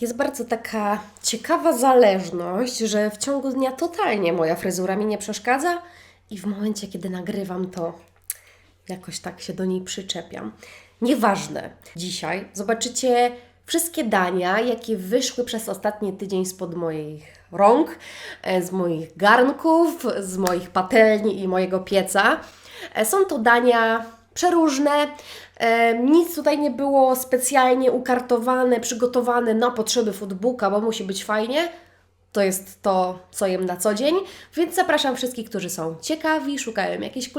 Jest bardzo taka ciekawa zależność, że w ciągu dnia totalnie moja fryzura mi nie przeszkadza i w momencie, kiedy nagrywam, to jakoś tak się do niej przyczepiam. Nieważne. Dzisiaj zobaczycie wszystkie dania, jakie wyszły przez ostatni tydzień spod moich rąk, e, z moich garnków, z moich patelni i mojego pieca. E, Są to dania przeróżne. Nic tutaj nie było specjalnie ukartowane, przygotowane na potrzeby foodbooka, bo musi być fajnie. To jest to, co jem na co dzień, więc zapraszam wszystkich, którzy są ciekawi, szukają jakichś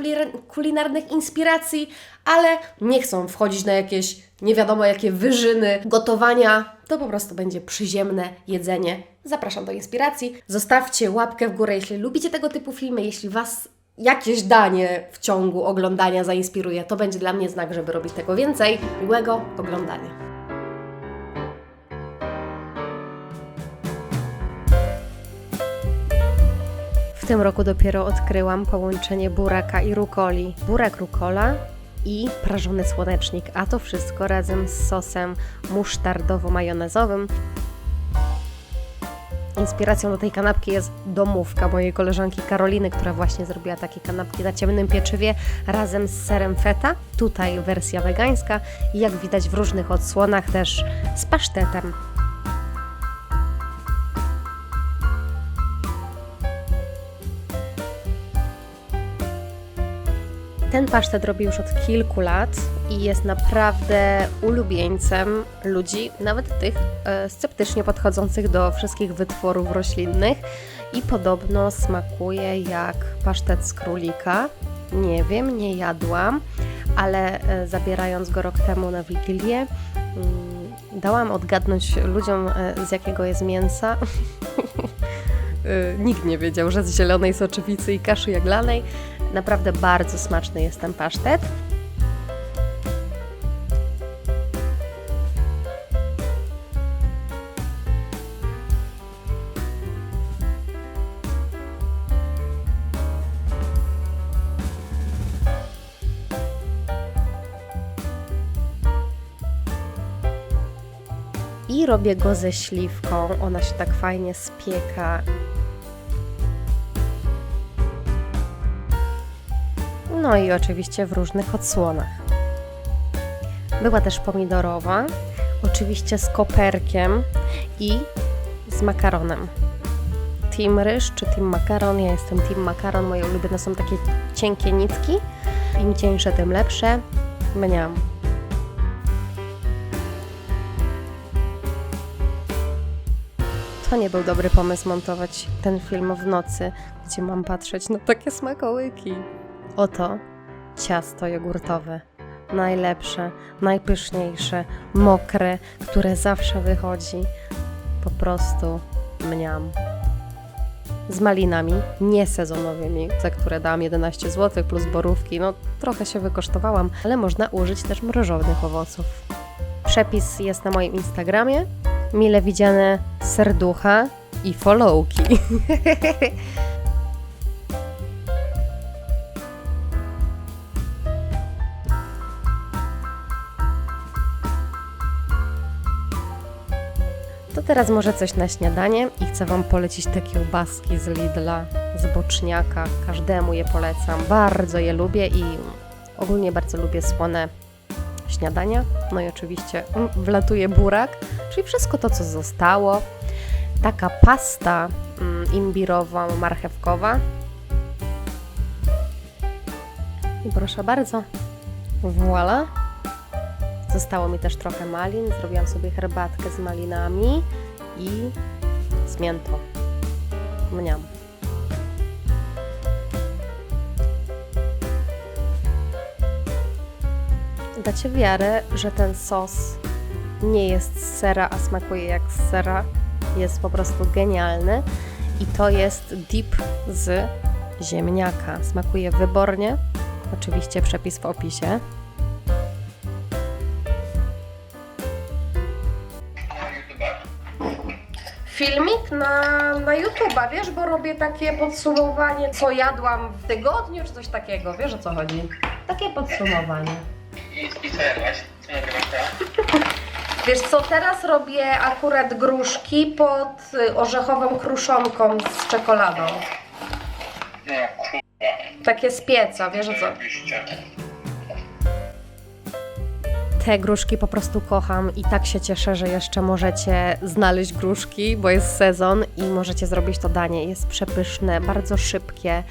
kulinarnych inspiracji, ale nie chcą wchodzić na jakieś nie wiadomo jakie wyżyny gotowania. To po prostu będzie przyziemne jedzenie. Zapraszam do inspiracji. Zostawcie łapkę w górę, jeśli lubicie tego typu filmy, jeśli Was jakieś danie w ciągu oglądania zainspiruje, to będzie dla mnie znak, żeby robić tego więcej. Miłego oglądania. W tym roku dopiero odkryłam połączenie buraka i rukoli. Burak rukola i prażony słonecznik, a to wszystko razem z sosem musztardowo-majonezowym. Inspiracją do tej kanapki jest domówka mojej koleżanki Karoliny, która właśnie zrobiła takie kanapki na ciemnym pieczywie razem z serem feta. Tutaj wersja wegańska i jak widać w różnych odsłonach też z pasztetem. Ten pasztet robię już od kilku lat i jest naprawdę ulubieńcem ludzi, nawet tych e, sceptycznie podchodzących do wszystkich wytworów roślinnych. I podobno smakuje jak pasztet z królika. Nie wiem, nie jadłam, ale e, zabierając go rok temu na Wigilię, mm, dałam odgadnąć ludziom, e, z jakiego jest mięsa. Nikt nie wiedział, że z zielonej soczewicy i kaszy jaglanej. Naprawdę bardzo smaczny jest ten pasztet. I robię go ze śliwką. Ona się tak fajnie spieka No i oczywiście w różnych odsłonach. Była też pomidorowa, oczywiście z koperkiem i z makaronem. Team ryż czy team makaron? Ja jestem team makaron. Moje ulubione są takie cienkie nitki. Im cieńsze, tym lepsze. Mniam. To nie był dobry pomysł montować ten film w nocy, gdzie mam patrzeć na takie smakołyki. Oto ciasto jogurtowe. Najlepsze, najpyszniejsze, mokre, które zawsze wychodzi. Po prostu mniam. Z malinami, niesezonowymi, za które dałam 11 zł plus borówki. No, trochę się wykosztowałam, ale można użyć też mrożonych owoców. Przepis jest na moim Instagramie. Mile widziane serducha i followki. teraz może coś na śniadanie i chcę Wam polecić te kiełbaski z Lidla, z boczniaka. Każdemu je polecam. Bardzo je lubię i ogólnie bardzo lubię słone śniadania. No i oczywiście wlatuje burak, czyli wszystko to, co zostało. Taka pasta mm, imbirowa, marchewkowa. I proszę bardzo, voila. Zostało mi też trochę malin. Zrobiłam sobie herbatkę z malinami i z miętą. Mniam. Dacie wiarę, że ten sos nie jest z sera, a smakuje jak z sera. Jest po prostu genialny. I to jest dip z ziemniaka. Smakuje wybornie. Oczywiście przepis w opisie. Filmik na, na YouTube'a, wiesz, bo robię takie podsumowanie, co jadłam w tygodniu, czy coś takiego, wiesz o co chodzi? Takie podsumowanie. I, i co jadłaś? Co? Wiesz co, teraz robię akurat gruszki pod y, orzechową kruszonką z czekoladą. No kurwa, Takie z pieca, wiesz o co? oczywiście. Te gruszki po prostu kocham i tak się cieszę, że jeszcze możecie znaleźć gruszki, bo jest sezon i możecie zrobić to danie. Jest przepyszne, bardzo szybkie.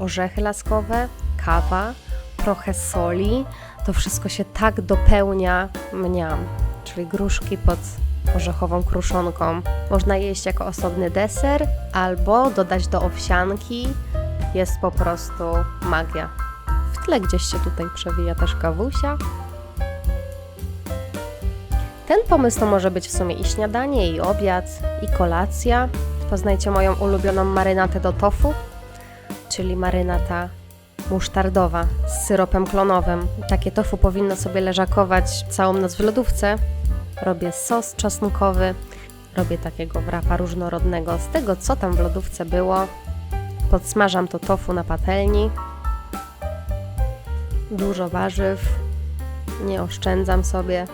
Orzechy laskowe, kawa, trochę soli. To wszystko się tak dopełnia mniam. Czyli gruszki pod orzechową kruszonką. Można jeść jako osobny deser albo dodać do owsianki. Jest po prostu magia. W tle gdzieś się tutaj przewija też kawusia. Ten pomysł to może być w sumie i śniadanie, i obiad, i kolacja. Poznajcie moją ulubioną marynatę do tofu, czyli marynata musztardowa z syropem klonowym. Takie tofu powinno sobie leżakować całą noc w lodówce. Robię sos czosnkowy, robię takiego wrapa różnorodnego z tego, co tam w lodówce było. Podsmażam to tofu na patelni. Dużo warzyw, nie oszczędzam sobie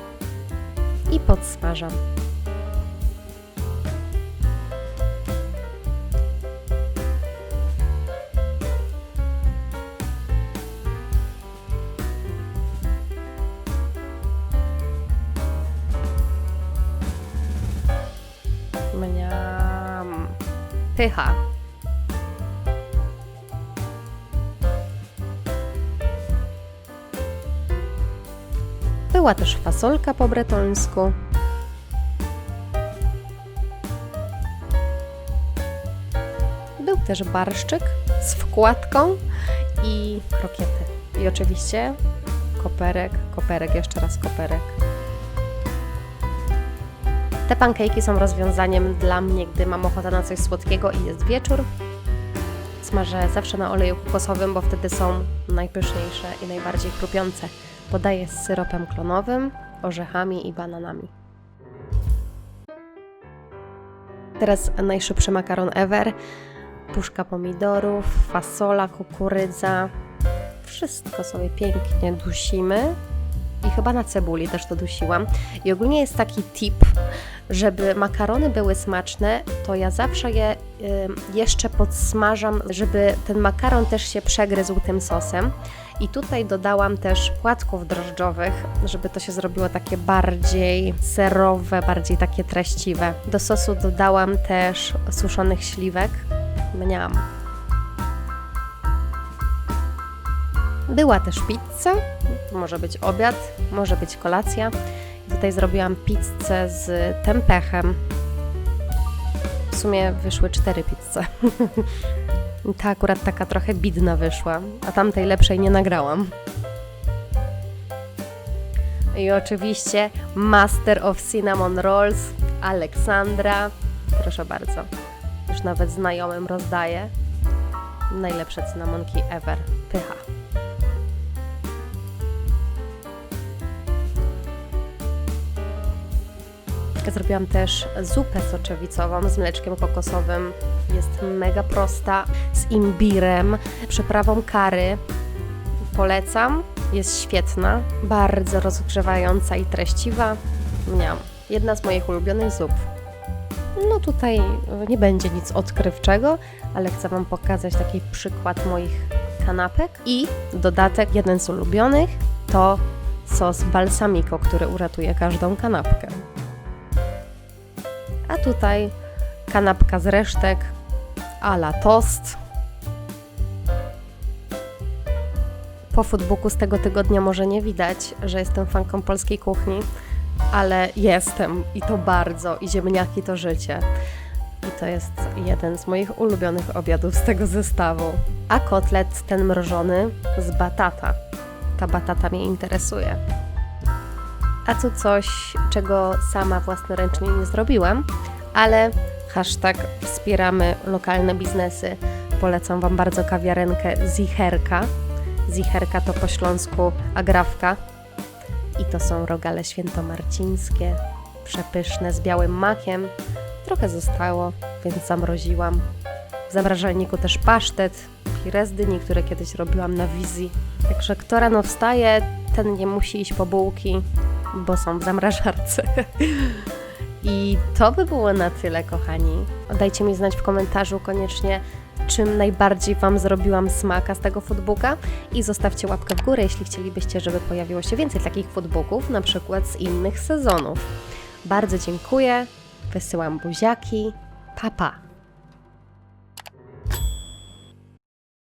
i podsmażam. Mniam. Pycha. Była też fasolka po bretońsku. Był też barszczyk z wkładką i krokiety. I oczywiście koperek, koperek, jeszcze raz koperek. Te pankejki są rozwiązaniem dla mnie, gdy mam ochotę na coś słodkiego i jest wieczór. Smażę zawsze na oleju kokosowym, bo wtedy są najpyszniejsze i najbardziej chrupiące. Podaję z syropem klonowym, orzechami i bananami. Teraz najszybszy makaron ever. Puszka pomidorów, fasola, kukurydza. Wszystko sobie pięknie dusimy. I chyba na cebuli też to dusiłam. I ogólnie jest taki tip, żeby makarony były smaczne, to ja zawsze je y, jeszcze podsmażam, żeby ten makaron też się przegryzł tym sosem. I tutaj dodałam też płatków drożdżowych, żeby to się zrobiło takie bardziej serowe, bardziej takie treściwe. Do sosu dodałam też suszonych śliwek. Mniam. Była też pizza, może być obiad, może być kolacja. Tutaj zrobiłam pizzę z tempechem. W sumie wyszły cztery pizze. Ta akurat taka trochę bidna wyszła, a tamtej lepszej nie nagrałam. I oczywiście Master of Cinnamon Rolls Aleksandra. Proszę bardzo. Już nawet znajomym rozdaję. Najlepsze cynamonki ever. Pycha. Zrobiłam też zupę soczewicową z mleczkiem kokosowym. Jest mega prosta, z imbirem, przyprawą kary. Polecam, jest świetna, bardzo rozgrzewająca i treściwa. Miam. Jedna z moich ulubionych zup. No tutaj nie będzie nic odkrywczego, ale chcę Wam pokazać taki przykład moich kanapek. I dodatek, jeden z ulubionych, to sos balsamico, który uratuje każdą kanapkę. A tutaj kanapka z resztek a la tost. Po foodbooku z tego tygodnia może nie widać, że jestem fanką polskiej kuchni, ale jestem i to bardzo. I ziemniaki to życie. I to jest jeden z moich ulubionych obiadów z tego zestawu. A kotlet ten mrożony z batata. Ta batata mnie interesuje. A tu coś, czego sama własnoręcznie nie zrobiłam, ale hashtag wspieramy lokalne biznesy. Polecam Wam bardzo kawiarenkę Zicherka. Zicherka to po śląsku agrawka. I to są rogale świętomarcińskie, przepyszne, z białym makiem. Trochę zostało, więc zamroziłam. W zamrażalniku też pasztet, pire z dyni, które kiedyś robiłam na wizji. Także kto rano wstaje, ten nie musi iść po bułki, bo są w zamrażarce. I to by było na tyle, kochani. Dajcie mi znać w komentarzu koniecznie, czym najbardziej Wam zrobiłam smaka z tego foodbooka i zostawcie łapkę w górę, jeśli chcielibyście, żeby pojawiło się więcej takich foodbooków, na przykład z innych sezonów. Bardzo dziękuję, wysyłam buziaki, papa. Pa.